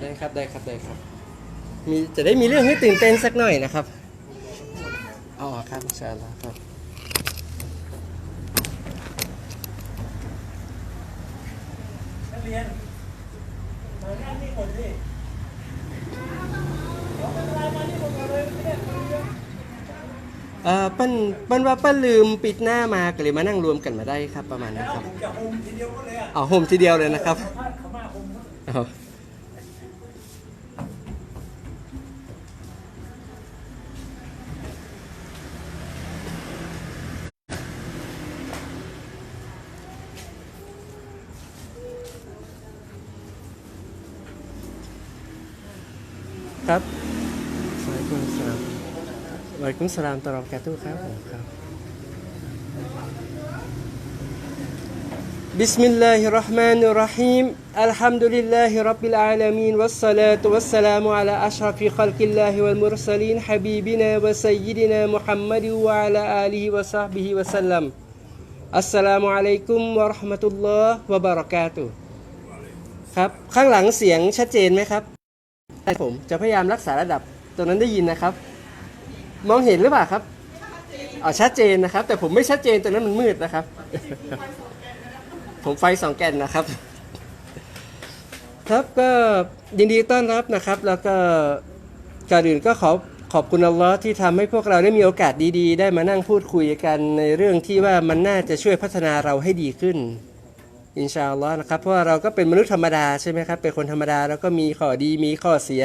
ได้ครับได้ครับได้ครับ มีจะได้มีเรื่องให้ตื่นเต้นสักหน่อยนะครับอ๋อครับอินชาอัลลอฮ์ครับนักเรียนมานั่งนี่คนสิเอาเป็นไรมานี่ผมเอาเลยไม่ได้คุยเยอะเอ่อเปิ้นเปิ้นว่าเปิ้นลืมปิดหน้ามาก็เลยมานั่งรวมกันมาได้ครับประมาณนั้นแล้วครับ ผมจะโฮมทีเดียวก็เลยอะอ๋อโฮมทีเดียวเลยนะครับพาดเขา ครับสวัสดีคุณสลามวัยคุณสลามตลอดกตู้ครับผมครับบิสมิลลาฮิรราะห์มานิรราะฮีมอัลฮัมดุลิลลาฮิรับบิลอาลามีนวัสสลาตุวัสสลามุอะลาอัชรฟิคัลกิลลาฮิวัลมุรสลีนฮะบีบินาวะซัยยิดินามุฮัมมัดวะอะลาอาลีฮิวะซอฮบิฮิวะสัลลัมอัสสลามุอะลัยกุมวะราะห์มะตุลลอฮ์วะบะเราะกาตุครับ ข้างหลังเสียงชัดเจนไหมครับ ผมจะพยายามรักษาระดับตรงนั้นได้ยินนะครับ มองเห็นหรือเปล่าครับอ๋อชัดเจนนะครับ แต่ผมไม่ชัดเจนตรงนั้นมันมืดนะครับ ผมไฟสองแกนนะครับ ครับก็ยินดีต้อนรับนะครับ แล้วก็ก่อนอื่นก็ขอขอบคุณอัลลอฮ์ที่ทำให้พวกเราได้มีโอกาสดีๆ ได้มานั่งพูดคุยกันในเรื่องที่ว่ามันน่าจะช่วยพัฒนาเราให้ดีขึ้น อินชาอัลลอฮ์นะครับเพราะว่าเราก็เป็นมนุษย์ธรรมดาใช่ไหมครับเป็นคนธรรมดาแล้วก็มีข้อดีมีข้อเสีย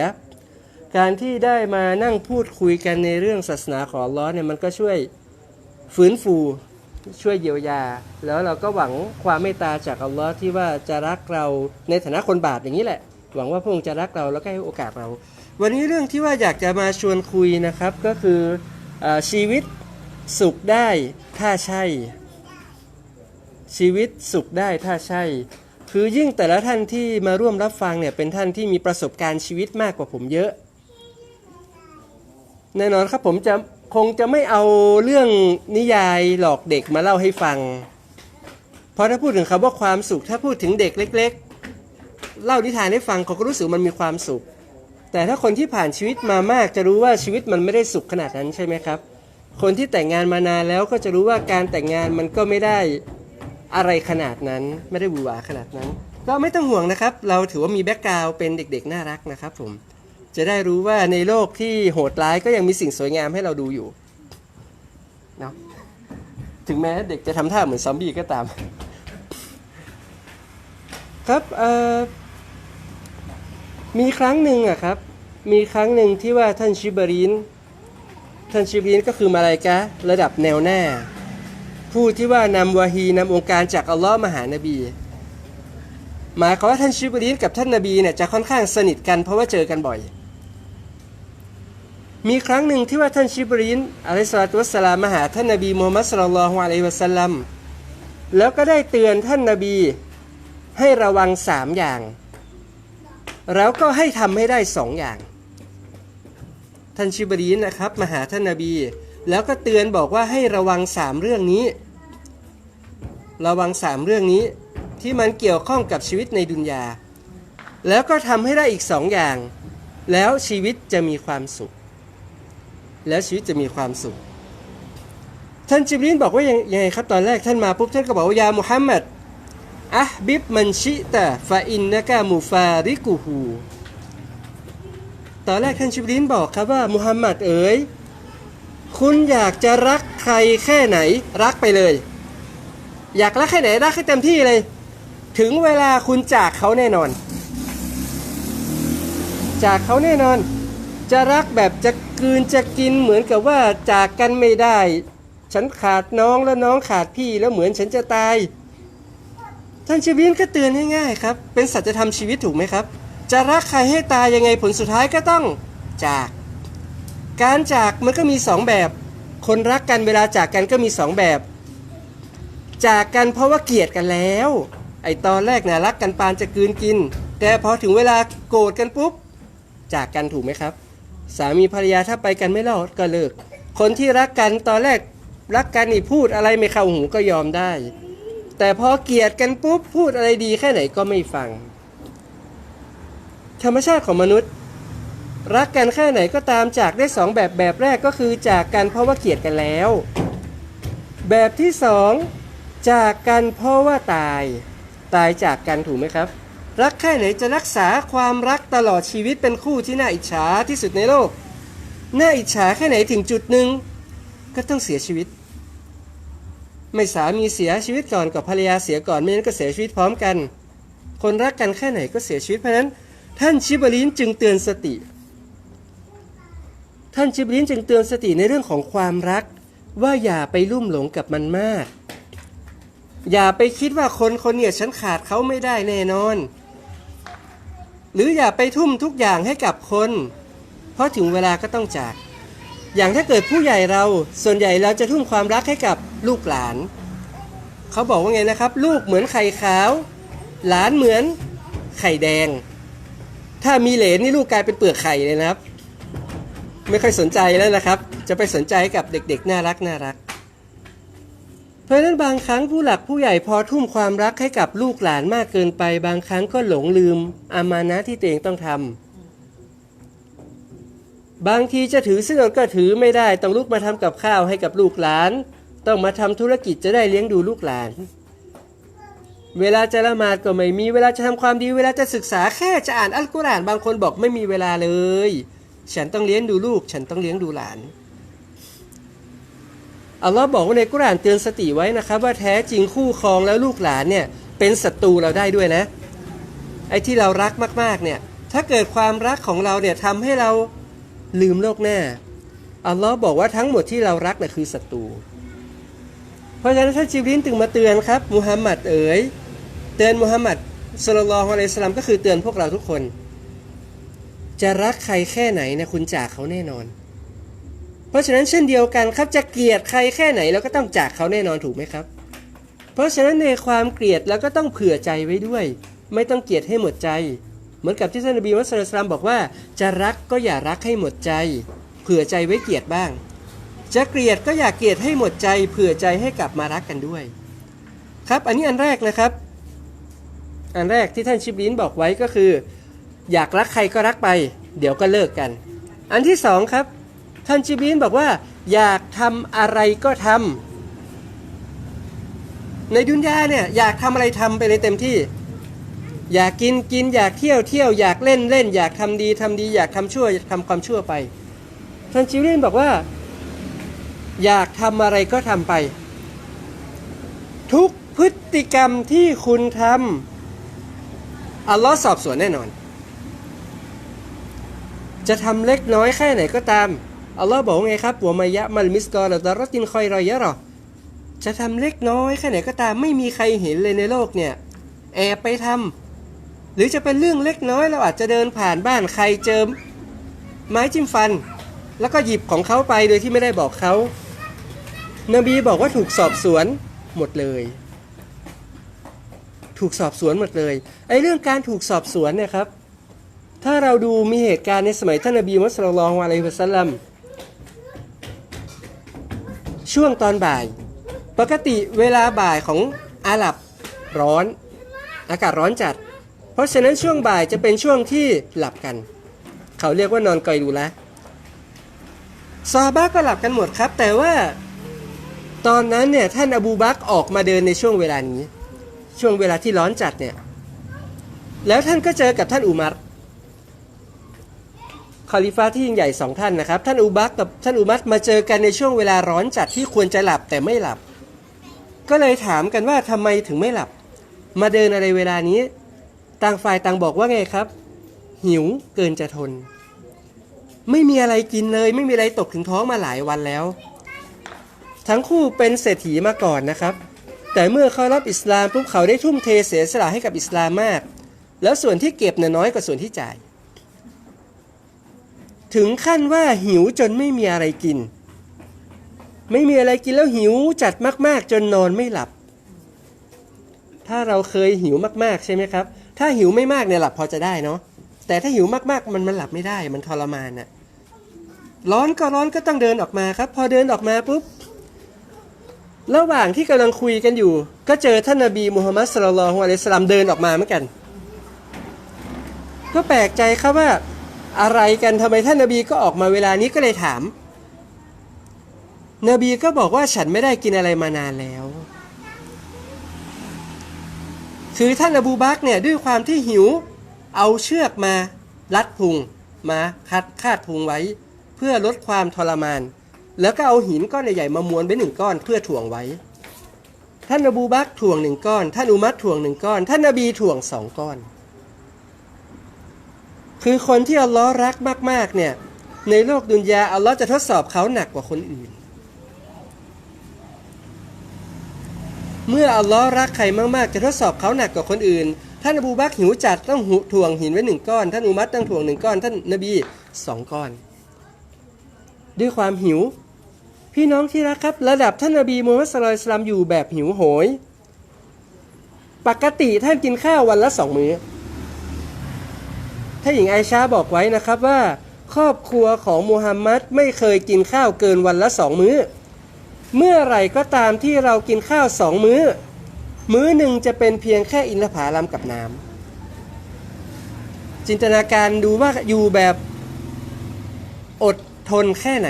การที่ได้มานั่งพูดคุยกันในเรื่องศาสนาของอัลลอฮ์เนี่ยมันก็ช่วยฟื้นฟูช่วยเยียวยา แล้วเราก็หวังความเมตตาจากอัลลอฮ์ที่ว่าจะรักเราในฐานะคนบาปอย่างนี้แหละ หวังว่าพระองค์จะรักเราแล้วก็ให้โอกาสเรา วันนี้เรื่องที่ว่าอยากจะมาชวนคุยนะครับก็คืออชีวิตสุขได้ถ้าใช่ ชีวิตสุขได้ถ้าใช่ คือยิ่งแต่ละท่านที่มาร่วมรับฟังเนี่ยเป็นท่านที่มีประสบการณ์ชีวิตมากกว่าผมเยอะ แน่นอนครับผมจะคงจะไม่เอาเรื่องนิยายหลอกเด็กมาเล่าให้ฟัง เพราะถ้าพูดถึงคำว่าความสุขถ้าพูดถึงเด็กเล็ก ๆ เล่านิทานให้ฟังเขาก็รู้สึกมันมีความสุข แต่ถ้าคนที่ผ่านชีวิตมามากจะรู้ว่าชีวิตมันไม่ได้สุขขนาดนั้นใช่ไหมครับ คนที่แต่งงานมานานแล้วก็จะรู้ว่าการแต่งงานมันก็ไม่ได้ อะไรขนาดนั้นไม่ได้บูหวาขนาดนั้น ก็ไม่ต้องห่วงนะครับ เราถือว่ามีแบ็กกราวเป็นเด็กๆ น่ารักนะครับผมจะได้รู้ว่าในโลกที่โหดร้ายก็ยังมีสิ่งสวยงามให้เราดูอยู่เนาะถึงแม้เด็กจะทำท่าเหมือนซอมบี้ก็ตาม ครับเอ่อมีครั้งหนึ่งอะครับ มีครั้งหนึ่งที่ว่าท่านชิบารินท่านชิบารินก็คือมาลายกะระดับแนวหน้า ผู้ที่ว่านำวาฮีนำองค์การจากอัลลอฮ์มาหานบี หมายความว่าท่านชิบรีนกับท่านนบีเนี่ยจะค่อนข้างสนิทกันเพราะว่าเจอกันบ่อย มีครั้งหนึ่งที่ว่าท่านชิบรีนอะลัยสลาตุวัสลามมาหาท่านนบีมูฮัมมัดศ็อลลัลฮุอะลัยฮิวะสัลลัมแล้วก็ได้เตือนท่านนบีให้ระวังสามอย่าง แล้วก็ให้ทำให้ได้สองอย่าง ท่านชิบรีนนะครับมาหาท่านนบี แล้วก็เตือนบอกว่าให้ระวังสามเรื่องนี้ ระวังสามเรื่องนี้ที่มันเกี่ยวข้องกับชีวิตในดุนยา แล้วก็ทำให้ได้อีกสองอย่าง แล้วชีวิตจะมีความสุข แล้วชีวิตจะมีความสุข ท่านจิบรีนบอกว่ายังยังไงครับตอนแรกท่านมาปุ๊บท่านก็บอกว่ายามุฮัมมัดอะบิบมันชิตะฟาอินนะกะมูฟาริกูฮูตอนแรกท่านจิบรีนบอกครับว่ามุฮัมมัดเอ๋ย คุณอยากจะรักใครแค่ไหนรักไปเลย อยากรักแค่ไหนรักให้เต็มที่เลย ถึงเวลาคุณจากเขาแน่นอน จากเขาแน่นอน จะรักแบบจะกลืนจะกินเหมือนกับว่าจากกันไม่ได้ ฉันขาดน้องแล้วน้องขาดพี่แล้วเหมือนฉันจะตาย ท่านชีวินก็เตือนง่ายๆครับ เป็นสัจธรรมชีวิตถูกไหมครับ จะรักใครให้ตายยังไงผลสุดท้ายก็ต้องจาก การจากมันก็มีสองแบบ คนรักกันเวลาจากกันก็มีสองแบบ จากกันเพราะว่าเกลียดกันแล้ว ไอตอนแรกนะรักกันปานจะกืนกิน แต่พอถึงเวลาโกรธกันปุ๊บ จากกันถูกไหมครับ สามีภรรยาถ้าไปกันไม่รอดก็เลิก คนที่รักกันตอนแรกรักกันนี่พูดอะไรไม่เข้าหูก็ยอมได้ แต่พอเกลียดกันปุ๊บพูดอะไรดีแค่ไหนก็ไม่ฟัง ธรรมชาติของมนุษย์ รักกันแค่ไหนก็ตามจากได้สองแบบแบบแรกก็คือจากกันเพราะว่าเกลียดกันแล้ว แบบที่สอง จากกันเพราะว่าตาย ตายจากกันถูกไหมครับ รักแค่ไหนจะรักษาความรักตลอดชีวิตเป็นคู่ที่น่าอิจฉาที่สุดในโลก น่าอิจฉาแค่ไหนถึงจุดหนึ่งก็ต้องเสียชีวิต ไม่สามีเสียชีวิตก่อนกับภรรยาเสียก่อนไม่งั้นก็เสียชีวิตพร้อมกัน คนรักกันแค่ไหนก็เสียชีวิตเพราะนั้น ท่านชิบลินจึงเตือนสติ ท่านชิบลินจึงเตือนสติในเรื่องของความรักว่าอย่าไปลุ่มหลงกับมันมาก อย่าไปคิดว่าคนคนเนี่ยฉันขาดเขาไม่ได้แน่นอน หรืออย่าไปทุ่มทุกอย่างให้กับคน เพราะถึงเวลาก็ต้องจาก อย่างถ้าเกิดผู้ใหญ่เราส่วนใหญ่เราจะทุ่มความรักให้กับลูกหลาน เขาบอกว่าไงนะครับ ลูกเหมือนไข่ขาว หลานเหมือนไข่แดง ถ้ามีเหลนนี่ลูกกลายเป็นเปลือกไข่เลยนะครับ ไม่ค่อยสนใจแล้วนะครับ จะไปสนใจกับเด็กๆ น่ารักน่ารัก เพราะนั้นบางครั้งผู้หลักผู้ใหญ่พอทุ่มความรักให้กับลูกหลานมากเกินไป บางครั้งก็หลงลืมอามานะที่ตัวเองต้องทำบางทีจะถือเสื้อก็ถือไม่ได้ต้องลุกมาทำกับข้าวให้กับลูกหลาน ต้องมาทำธุรกิจจะได้เลี้ยงดูลูกหลาน เวลาจะละหมาดก็ไม่มีเวลาจะทำความดีเวลาจะศึกษาแค่จะอ่านอัลกุรอานบางคนบอกไม่มีเวลาเลย ฉันต้องเลี้ยงดูลูก ฉันต้องเลี้ยงดูหลาน อัลลอฮ์บอกว่าในกุรานเตือนสติไว้นะครับ ว่าแท้จริงคู่ครองแล้วลูกหลานเนี่ยเป็นศัตรูเราได้ด้วยนะ ไอ้ที่เรารักมากๆเนี่ยถ้าเกิดความรักของเราเนี่ยทำให้เราลืมโลกหน้าอัลลอฮ์บอกว่าทั้งหมดที่เรารักน่ะคือศัตรูเพราะฉะนั้นท่านจิบรินถึงมาเตือนครับมุฮัมมัดเอ๋ยเตือนมุฮัมมัดสุลลัลลอฮุอะลัยฮิสสลามก็คือเตือนพวกเราทุกคน จะรักใครแค่ไหนนะคุณจากเขาแน่นอน เพราะฉะนั้นเช่นเดียวกันครับจะเกลียดใครแค่ไหนเราก็ต้องจากเขาแน่นอนถูกไหมครับ เพราะฉะนั้นในความเกลียดเราก็ต้องเผื่อใจไว้ด้วย ไม่ต้องเกลียดให้หมดใจ เหมือนกับที่ท่านนบีมุฮัสลตัลลัมบอกว่า จะรักก็อย่ารักให้หมดใจ เผื่อใจไว้เกลียดบ้าง จะเกลียดก็อย่าเกลียดให้หมดใจ เผื่อใจให้กลับมารักกันด้วย ครับอันนี้อันแรกนะครับ อันแรกที่ท่านชิบลินบอกไว้ก็คือ อยากรักใครก็รักไป เดี๋ยวก็เลิกกัน อันที่สองครับ ท่านจิบรีนบอกว่า อยากทำอะไรก็ทำในดุนยาเนี่ยอยากทำอะไรทำไปเลยเต็มที่ อยากกินกินอยากเที่ยวเที่ยวอยากเล่นเล่น อยากทำดีทำดีอยากทำชั่วทำความชั่วไป ท่านจิบรีนบอกว่า อยากทำอะไรก็ทำไป ทุกพฤติกรรมที่คุณทำอัลลอฮ์สอบสวนแน่นอนจะทำเล็กน้อยแค่ไหนก็ตาม อัลลอฮ์บอกไงครับหัวมายะมัลมิสกอลดารตินคอยรอยะหรอจะทำเล็กน้อยแค่ไหนก็ตามไม่มีใครเห็นเลยในโลกเนี่ยแอบไปทำหรือจะเป็นเรื่องเล็กน้อยเราอาจจะเดินผ่านบ้านใครเจอไม้จิ้มฟัน แล้วก็หยิบของเขาไปโดยที่ไม่ได้บอกเขานบีบอกว่าถูกสอบสวนหมดเลย ถูกสอบสวนหมดเลยไอ้เรื่องการถูกสอบสวนเนี่ยครับ ถ้าเราดูมีเหตุการณ์ในสมัยท่านนบีมุสลิมลองอะลัยฮิวะสัลลัม ช่วงตอนบ่าย ปกติเวลาบ่ายของอาหรับร้อน อากาศร้อนจัด เพราะฉะนั้นช่วงบ่ายจะเป็นช่วงที่หลับกัน เขาเรียกว่านอนกอยดูละซาบะก็หลับกันหมดครับ แต่ว่าตอนนั้นเนี่ยท่านอบูบักออกมาเดินในช่วงเวลานี้ ช่วงเวลาที่ร้อนจัดเนี่ยแล้วท่านก็เจอกับท่านอุมัร คอลิฟาที่ยิ่งใหญ่สองท่านนะครับ ท่านอุบักกับท่านอุมัตมาเจอกันในช่วงเวลาร้อนจัดที่ควรจะหลับแต่ไม่หลับ ก็เลยถามกันว่าทำไมถึงไม่หลับ มาเดินอะไรเวลานี้ ต่างฝ่ายต่างบอกว่าไงครับ หิวเกินจะทน ไม่มีอะไรกินเลย ไม่มีอะไรตกถึงท้องมาหลายวันแล้ว ทั้งคู่เป็นเศรษฐีมาก่อนนะครับ แต่เมื่อเขารับอิสลามปุ๊บเขาได้ทุ่มเทเสียสละให้กับอิสลามมาก แล้วส่วนที่เก็บน่ะน้อยกว่าส่วนที่จ่าย ถึงขั้นว่าหิวจนไม่มีอะไรกิน ไม่มีอะไรกินแล้วหิวจัดมาก ๆ จนนอนไม่หลับ ถ้าเราเคยหิวมากๆใช่ไหมครับ ถ้าหิวไม่มากเนี่ยหลับพอจะได้เนาะแต่ถ้าหิวมากๆ มันมันหลับไม่ได้มันทรมานอะร้อนก็ร้อนก็ต้องเดินออกมาครับ พอเดินออกมาปุ๊บระหว่างที่กำลังคุยกันอยู่ ก็เจอท่านนบีมูฮัมมัดสุลลัลฮุอะลัยสสลามเดินออกมาเหมือนกัน ก็แปลกใจครับว่า อะไรกันทำไมท่านนบีก็ออกมาเวลานี้ก็เลยถาม นบีก็บอกว่าฉันไม่ได้กินอะไรมานานแล้ว คือท่านอบูบักเนี่ยด้วยความที่หิว เอาเชือกมารัดพุงมาคัดคาดพุงไว้ เพื่อลดความทรมาน แล้วก็เอาหินก้อนใหญ่ๆมามวนไว้หนึ่งก้อนเพื่อถ่วงไว้ ท่านอบูบักถ่วงหนึ่งก้อน ท่านอุมัดถ่วงหนึ่งก้อน ท่านนบีถ่วงสองก้อน คือคนที่อัลลอฮ์รักมากๆเนี่ยในโลกดุนยาอัลลอฮ์จะทดสอบเขาหนักกว่าคนอื่น เมื่ออัลลอฮ์รักใครมากๆ จะทดสอบเขาหนักกว่าคนอื่น ท่านอบูบักหิวจัดต้องหุถ่วงหินไว้หนึ่งก้อน ท่านอุมัดต้องถ่วงหนึ่งก้อน ท่านนบีสองก้อน ด้วยความหิว พี่น้องที่รักครับ ระดับท่านนบีมูฮัมมัดสลลัลลอฮุอะลัยฮิวะซัลลัมอยู่แบบหิวโหย ปกติท่านกินข้าววันละสองมื้อ ถ้าหญิงไอชาบอกไว้นะครับว่า ครอบครัวของมูฮัมหมัดไม่เคยกินข้าวเกินวันละสองมื้อ เมื่อไหร่ก็ตามที่เรากินข้าวสองมื้อ มื้อหนึ่งจะเป็นเพียงแค่อินทผลัมกับน้ำจินตนาการดูว่าอยู่แบบอดทนแค่ไหน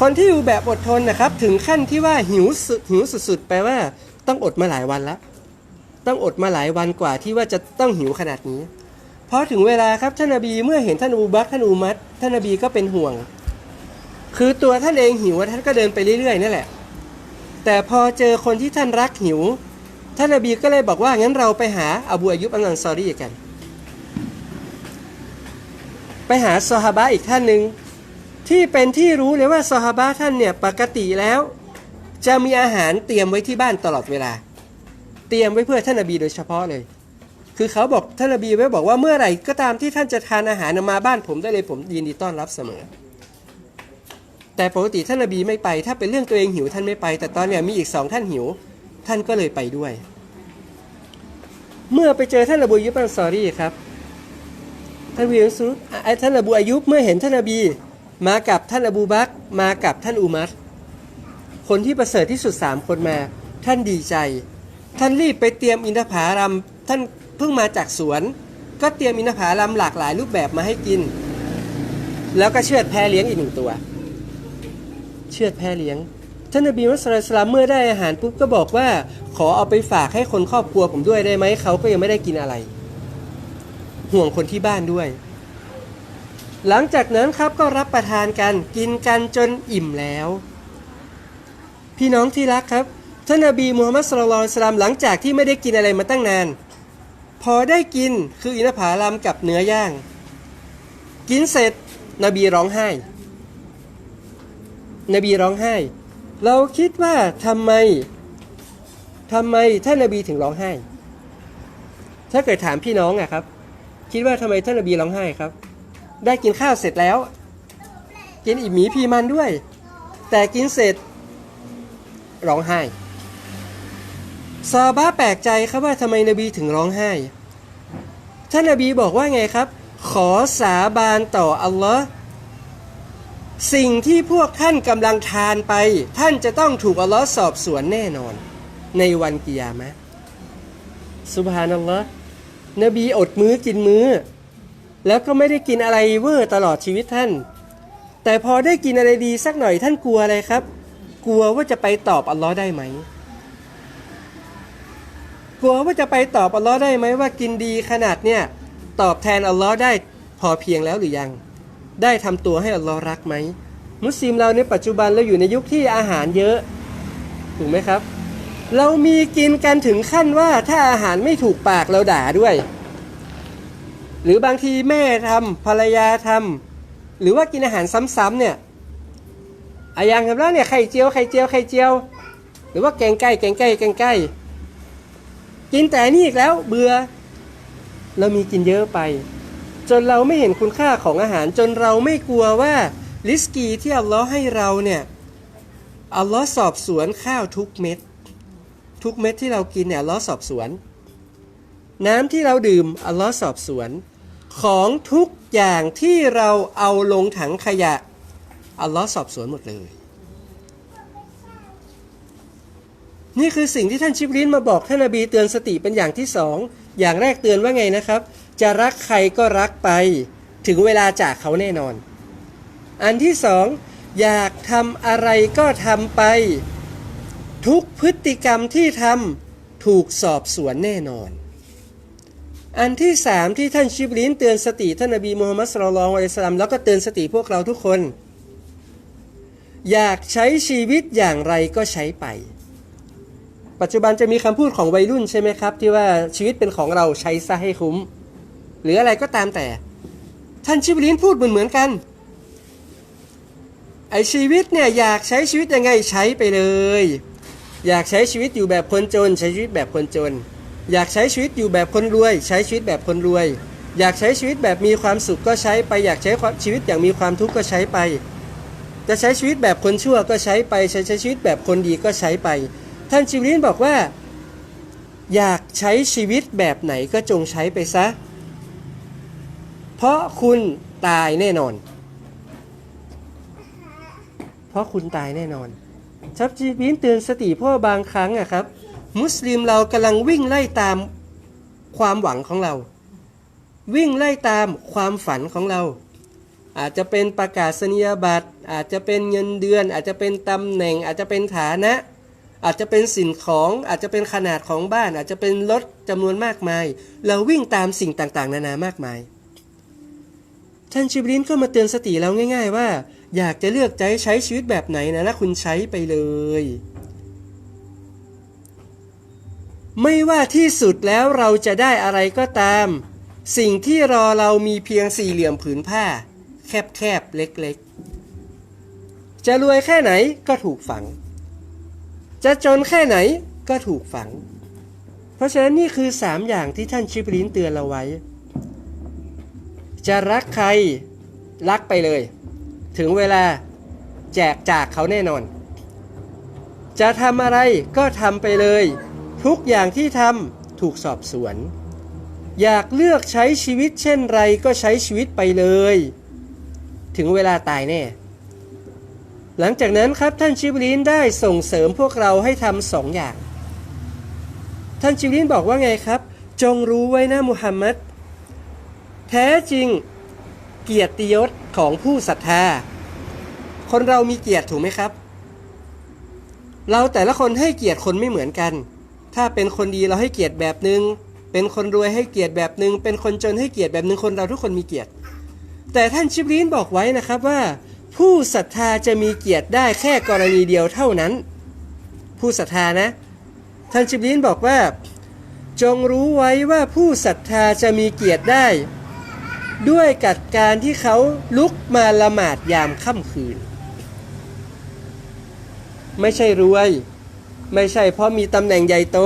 คนที่อยู่แบบอดทนนะครับ ถึงขั้นที่ว่าหิวสุดหิวสุดๆแปลว่า ต้องอดมาหลายวันแล้ว ต้องอดมาหลายวันกว่าที่ว่าจะต้องหิวขนาดนี้ พอถึงเวลาครับท่านนบีเมื่อเห็นท่านอูบักท่านอูมัดท่านนบีก็เป็นห่วง คือตัวท่านเองหิวท่านก็เดินไปเรื่อยๆนั่นแหละ แต่พอเจอคนที่ท่านรักหิว ท่านนบีก็เลยบอกว่างั้นเราไปหาอบูอายุบอันนันซอรี่กัน ไปหาซอฮาบะอีกท่านหนึ่งที่เป็นที่รู้เลยว่าซอฮาบะท่านเนี่ยปกติแล้ว จะมีอาหารเตรียมไว้ที่บ้านตลอดเวลา เตรียมไว้เพื่อท่านนบีโดยเฉพาะเลย คือเขาบอกท่านนบีไว้บอกว่าเมื่อไหร่ก็ตามที่ท่านจะทานอาหารมาบ้านผมได้เลยผมยินดีต้อนรับเสมอ แต่ปกติท่านนบีไม่ไป ถ้าเป็นเรื่องตัวเองหิวท่านไม่ไป แต่ตอนเนี้ยมีอีกสองท่านหิว ท่านก็เลยไปด้วย เมื่อไปเจอท่านอบูยุบันซอรี่ครับท่านวิลซุไอ้ท่านอบูอายุบเมื่อเห็นท่านนบี มากับท่านอบูบักมากับท่านอุมัรคนที่ประเสริฐที่สุดสามคนมา ท่านดีใจ ท่านรีบไปเตรียมอินทผลัมท่าน เพิ่งมาจากสวน ก็เตรียมอินทผลัมหลากหลายรูปแบบมาให้กิน แล้วก็เชือดแพะเลี้ยงอีกหนึ่งตัว เชือดแพะเลี้ยง ท่านนบีมุสลิมเมื่อได้อาหารปุ๊บก็บอกว่า ขอเอาไปฝากให้คนครอบครัวผมด้วยได้ไหมเขาก็ยังไม่ได้กินอะไร ห่วงคนที่บ้านด้วย หลังจากนั้นครับก็รับประทานกันกินกันจนอิ่มแล้ว พี่น้องที่รักครับท่านนบีมูฮัมมัดสุลลัลลอฮุอะลัยฮิวะสัลลัมหลังจากที่ไม่ได้กินอะไรมาตั้งนาน พอได้กินคืออินทผลัมกับเนื้อย่าง กินเสร็จนบีร้องไห้ นบีร้องไห้ เราคิดว่าทำไมทำไมท่านนบีถึงร้องไห้ ถ้าเกิดถามพี่น้องอะครับ คิดว่าทำไมท่านนบีร้องไห้ครับ ได้กินข้าวเสร็จแล้ว กินอีกหมีพีมันด้วย แต่กินเสร็จร้องไห้ ซาบ้าแปลกใจครับว่าทำไมนบีถึงร้องไห้ ท่านนบีบอกว่าไงครับ ขอสาบานต่ออัลลอฮ์สิ่งที่พวกท่านกำลังทานไป ท่านจะต้องถูกอัลลอฮ์สอบสวนแน่นอน ในวันกิยามะห์สุบฮานัลลอฮ์นบีอดมื้อกินมื้อ แล้วก็ไม่ได้กินอะไรเวอร์ตลอดชีวิตท่าน แต่พอได้กินอะไรดีสักหน่อยท่านกลัวอะไรครับ กลัวว่าจะไปตอบอัลลอฮ์ได้ไหม กลัวว่าจะไปตอบอัลลอฮ์ได้ไหมว่ากินดีขนาดเนี้ยตอบแทนอัลลอฮ์ได้พอเพียงแล้วหรือยัง ได้ทำตัวให้อัลลอฮ์รักไหม มุสลิมเราในปัจจุบันเราอยู่ในยุคที่อาหารเยอะ ถูกไหมครับ เรามีกินกันถึงขั้นว่าถ้าอาหารไม่ถูกปากเราด่าด้วย หรือบางทีแม่ทำภรรยาทำหรือว่ากินอาหารซ้ำๆเนี่ยอะอย่างครับแล้วเนี่ยไข่เจียวไข่เจียวไข่เจียว หรือว่าแกงไก่แกงไก่แกงไก่ กินแต่นี่อีกแล้วเบื่อ เรามีกินเยอะไป จนเราไม่เห็นคุณค่าของอาหาร จนเราไม่กลัวว่าลิสกีที่อัลลอฮ์ให้เราเนี่ยอัลลอฮ์สอบสวนข้าวทุกเม็ด ทุกเม็ดที่เรากินเนี่ยอัลลอฮ์สอบสวน น้ำที่เราดื่มอัลลอฮ์สอบสวน ของทุกอย่างที่เราเอาลงถังขยะอัลลอฮ์สอบสวนหมดเลย นี่คือสิ่งที่ท่านชิบลินมาบอกท่านนบีเตือนสติเป็นอย่างที่สองอย่างแรกเตือนว่าไงนะครับ จะรักใครก็รักไป ถึงเวลาจากเขาแน่นอน อันที่สองอยากทำอะไรก็ทำไป ทุกพฤติกรรมที่ทำถูกสอบสวนแน่นอน อันที่สามที่ท่านชิบลินเตือนสติท่านนบีมูฮัมมัดสุลลัลอฮุอะลัยฮิสสลามแล้วก็เตือนสติพวกเราทุกคน อยากใช้ชีวิตอย่างไรก็ใช้ไป ปัจจุบันจะมีคำพูดของวัยรุ่นใช่ไหมครับ ที่ว่าชีวิตเป็นของเราใช้ซะให้คุ้ม หรืออะไรก็ตามแต่ ท่านชิบลินพูดเหมือนเหมือนกัน ไอชีวิตเนี่ยอยากใช้ชีวิตยังไงใช้ไปเลย อยากใช้ชีวิตอยู่แบบคนจน ใช้ชีวิตแบบคนจน อยากใช้ชีวิตอยู่แบบคนรวย ใช้ชีวิตแบบคนรวย อยากใช้ชีวิตแบบมีความสุขก็ใช้ไป อยากใช้ชีวิตอย่างมีความทุกข์ก็ใช้ไป จะใช้ชีวิตแบบคนชั่วก็ใช้ไปใช้ใช้ชีวิตแบบคนดีก็ใช้ไป ท่านจิบรินบอกว่า อยากใช้ชีวิตแบบไหนก็จงใช้ไปซะ เพราะคุณตายแน่นอน เพราะคุณตายแน่นอน ชับจีบินเตือนสติพว่าบางครั้งอะครับ มุสลิมเรากำลังวิ่งไล่ตามความหวังของเรา วิ่งไล่ตามความฝันของเรา อาจจะเป็นประกาศนียบัตร อาจจะเป็นเงินเดือน อาจจะเป็นตำแหน่ง อาจจะเป็นฐานะ อาจจะเป็นสิ่งของอาจจะเป็นขนาดของบ้าน อาจจะเป็นรถจำนวนมากมาย เราวิ่งตามสิ่งต่างๆ นานามากมาย ท่านชิบลินก็มาเตือนสติเราง่าย ๆ ว่า อยากจะเลือกใจใช้ชีวิตแบบไหนนะนะคุณใช้ไปเลย ไม่ว่าที่สุดแล้วเราจะได้อะไรก็ตาม สิ่งที่รอเรามีเพียงสี่เหลี่ยมผืนผ้า แคบๆเล็กๆ จะรวยแค่ไหนก็ถูกฝัง จะจนแค่ไหนก็ถูกฝัง เพราะฉะนั้นนี่คือสามอย่างที่ท่านชิบลินเตือนเราไว้ จะรักใครรักไปเลย ถึงเวลาแจกจากเขาแน่นอน จะทำอะไรก็ทำไปเลย ทุกอย่างที่ทำถูกสอบสวน อยากเลือกใช้ชีวิตเช่นไรก็ใช้ชีวิตไปเลย ถึงเวลาตายแน่ หลังจากนั้นครับท่านชิบลินได้ส่งเสริมพวกเราให้ทำสองอย่าง ท่านชิบลินบอกว่าไงครับ จงรู้ไว้นะมุฮัมมัดแท้จริงเกียรติยศของผู้ศรัทธา คนเรามีเกียรติถูกไหมครับ เราแต่ละคนให้เกียรติคนไม่เหมือนกัน ถ้าเป็นคนดีเราให้เกียรติแบบหนึง่งเป็นคนรวยให้เกียรติแบบหนึง่งเป็นคนจนให้เกียรติแบบหนึง่งคนเราทุกคนมีเกียรติ แต่ท่านชิบลีนบอกไว้นะครับว่า ผู้ศรัทธาจะมีเกียรติได้แค่กรณีเดียวเท่านั้น ผู้ศรัทธานะ ท่านชิบลีนบอกว่า จงรู้ไว้ว่าผู้ศรัทธาจะมีเกียรติได้ ด้วยกัดการที่เขาลุกมาละหมาดยามค่ำคืน ไม่ใช่รวย ไม่ใช่เพราะมีตำแหน่งใหญ่โต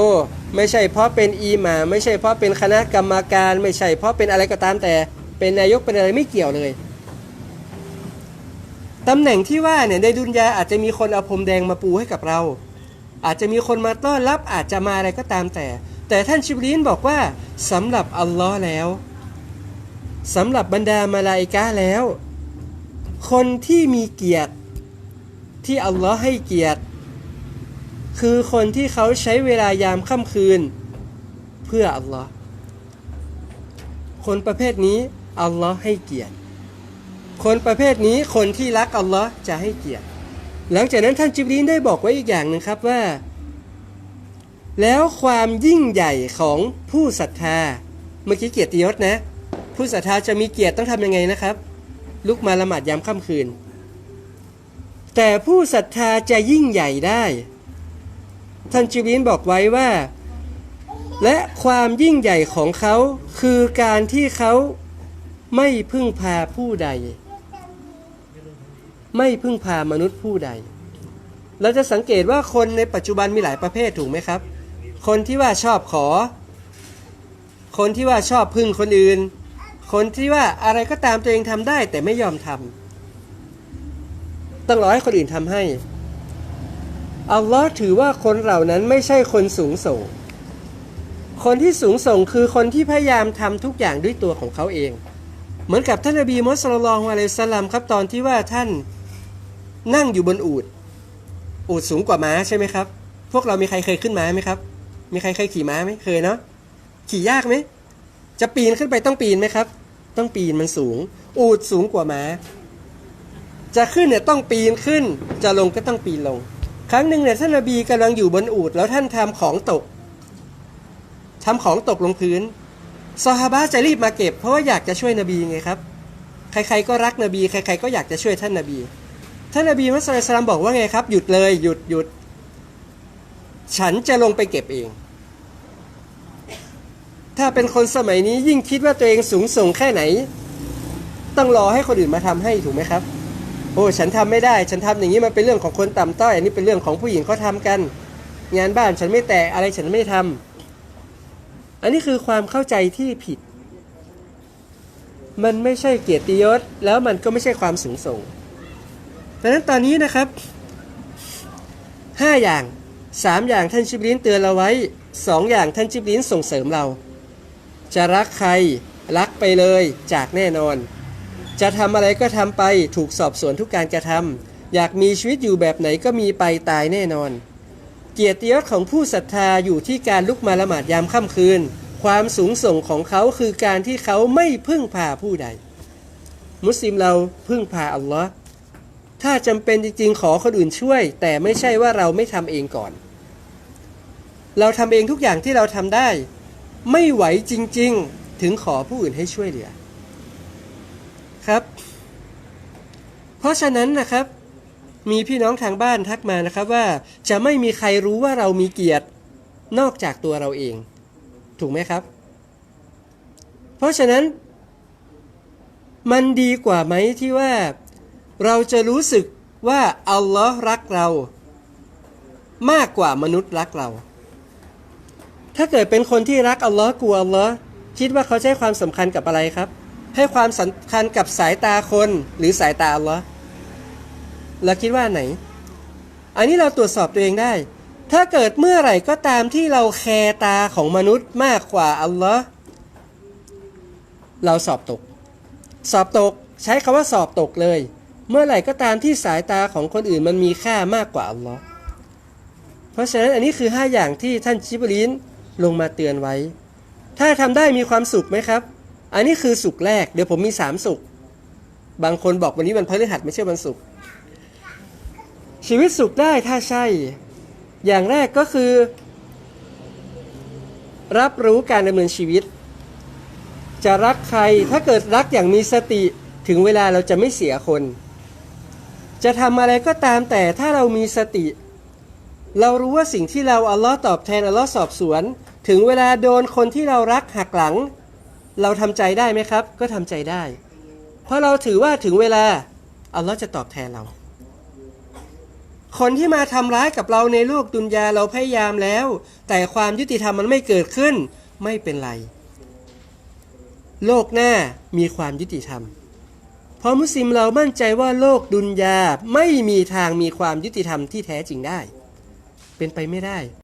ไม่ใช่เพราะเป็นอีหมา ไม่ใช่เพราะเป็นคณะกรรมการ ไม่ใช่เพราะเป็นอะไรก็ตามแต่ เป็นนายกเป็นอะไรไม่เกี่ยวเลย ตำแหน่งที่ว่าเนี่ยในดุนยาอาจจะมีคนเอาพรมแดงมาปูให้กับเรา อาจจะมีคนมาต้อนรับอาจจะมาอะไรก็ตามแต่ แต่ท่านชิบลีนบอกว่าสำหรับอัลลอฮ์แล้วสำหรับบรรดามาลาอิกะห์แล้ว คนที่มีเกียรติที่อัลลอฮ์ให้เกียรติ คือคนที่เขาใช้เวลายามค่ำคืน เพื่ออัลลอฮ์คนประเภทนี้อัลลอฮ์ให้เกียรติ คนประเภทนี้คนที่รักอัลลอฮ์จะให้เกียรติ หลังจากนั้นท่านจิบรีนได้บอกไว้อีกอย่างหนึ่งครับว่า แล้วความยิ่งใหญ่ของผู้ศรัทธา เมื่อกี้เกียรติยศนะ ผู้ศรัทธาจะมีเกียรติต้องทำยังไงนะครับ ลุกมาละหมาดยามค่ำคืน แต่ผู้ศรัทธาจะยิ่งใหญ่ได้ ท่านจิบรีนบอกไว้ว่า และความยิ่งใหญ่ของเขาคือการที่เขาไม่พึ่งพาผู้ใด ไม่พึ่งพามนุษย์ผู้ใด เราจะสังเกตว่าคนในปัจจุบันมีหลายประเภทถูกไหมครับ คนที่ว่าชอบขอ คนที่ว่าชอบพึ่งคนอื่น คนที่ว่าอะไรก็ตามตัวเองทำได้แต่ไม่ยอมทำต้องรอให้คนอื่นทำให้อัลลอฮ์ถือว่าคนเหล่านั้นไม่ใช่คนสูงส่ง คนที่สูงส่งคือคนที่พยายามทำทุกอย่างด้วยตัวของเขาเอง เหมือนกับท่านนบีมุสุลลัลอะลัยฮิวะสัลลัมครับตอนที่ว่าท่าน นั่งอยู่บนอูดอูดสูงกว่าม้าใช่ไหมครับ พวกเรามีใครเคยขึ้นม้าไหมครับ มีใครเคยขี่ม้าไหมเคยเนาะขี่ยากไหมจะปีนขึ้นไปต้องปีนไหมครับ ต้องปีนมันสูง อูดสูงกว่าม้า จะขึ้นเนี่ยต้องปีนขึ้น จะลงก็ต้องปีนลง ครั้งหนึ่งเนี่ยท่านนบีกำลังอยู่บนอูดแล้วท่านทำของตกทำของตกลงพื้นซอฮาบะจะรีบมาเก็บ เพราะว่าอยากจะช่วยนบีไงครับ ใครๆก็รักนบี ใคร ๆ ก็อยากจะช่วยท่านนบี ท่านนบีมุสลิมบอกว่าไงครับ หยุดเลยหยุดหยุด ฉันจะลงไปเก็บเอง ถ้าเป็นคนสมัยนี้ยิ่งคิดว่าตัวเองสูงส่งแค่ไหน ต้องรอให้คนอื่นมาทำให้ถูกไหมครับ โอ้ฉันทำไม่ได้ ฉันทำอย่างนี้มันเป็นเรื่องของคนต่ำต้อยอันนี้เป็นเรื่องของผู้หญิงเขาทำกัน งานบ้านฉันไม่แตะอะไรฉันไม่ทำอันนี้คือความเข้าใจที่ผิด มันไม่ใช่เกียรติยศแล้วมันก็ไม่ใช่ความสูงส่ง ดังนั้นตอนนี้นะครับห้าอย่างสามอย่างท่านชิบลินเตือนเราไว้สองอย่างท่านชิบลินส่งเสริมเรา จะรักใครรักไปเลยจากแน่นอน จะทำอะไรก็ทำไปถูกสอบสวนทุกการกระทำอยากมีชีวิตอยู่แบบไหนก็มีไปตายแน่นอน เกียรติยศของผู้ศรัทธาอยู่ที่การลุกมาละหมาดยามค่ำคืน ความสูงส่งของเขาคือการที่เขาไม่พึ่งพาผู้ใด มุสลิมเราพึ่งพาอัลลอฮ์ ถ้าจำเป็นจริงๆ ขอคนอื่นช่วย แต่ไม่ใช่ว่าเราไม่ทำเองก่อน เราทำเองทุกอย่างที่เราทำได้ ไม่ไหวจริงๆ ถึงขอผู้อื่นให้ช่วยเหลือ ครับ เพราะฉะนั้นนะครับ มีพี่น้องทางบ้านทักมานะครับว่าจะไม่มีใครรู้ว่าเรามีเกียรตินอกจากตัวเราเอง ถูกไหมครับ เพราะฉะนั้นมันดีกว่าไหมที่ว่า เราจะรู้สึกว่าอัลลอฮ์รักเรามากกว่ามนุษย์รักเรา ถ้าเกิดเป็นคนที่รักอัลลอฮ์กลัวอัลลอฮ์คิดว่าเขาใช้ความสำคัญกับอะไรครับ ให้ความสำคัญกับสายตาคนหรือสายตาอัลลอฮ์เราคิดว่าไหน อันนี้เราตรวจสอบตัวเองได้ ถ้าเกิดเมื่อไหร่ก็ตามที่เราแคร์ตาของมนุษย์มากกว่าอัลลอฮ์เราสอบตก สอบตกใช้คำว่าสอบตกเลย เมื่อไหร่ก็ตามที่สายตาของคนอื่นมันมีค่ามากกว่าอัลลอฮ์เพราะฉะนั้นอันนี้คือ 5 อย่างที่ท่านชิบลินลงมาเตือนไว้ ถ้าทำได้มีความสุขไหมครับ อันนี้คือสุขแรก เดี๋ยวผมมี3สุข บางคนบอกวันนี้วันพฤหัสไม่ใช่วันศุกร์ชีวิตสุขได้ถ้าใช่ อย่างแรกก็คือ รับรู้การดำเนินชีวิต จะรักใครถ้าเกิดรักอย่างมีสติถึงเวลาเราจะไม่เสียคน จะทำอะไรก็ตามแต่ถ้าเรามีสติ เรารู้ว่าสิ่งที่เราอัลลอฮ์ตอบแทนอัลลอฮ์สอบสวน ถึงเวลาโดนคนที่เรารักหักหลัง เราทำใจได้ไหมครับ ก็ทำใจได้ เพราะเราถือว่าถึงเวลาอัลลอฮ์จะตอบแทนเรา คนที่มาทำร้ายกับเราในโลกดุนยาเราพยายามแล้ว แต่ความยุติธรรมมันไม่เกิดขึ้น ไม่เป็นไร โลกหน้ามีความยุติธรรม พอมุสลิมเรามั่นใจว่าโลกดุนยาไม่มีทางมีความยุติธรรมที่แท้จริงได้ เป็นไปไม่ได้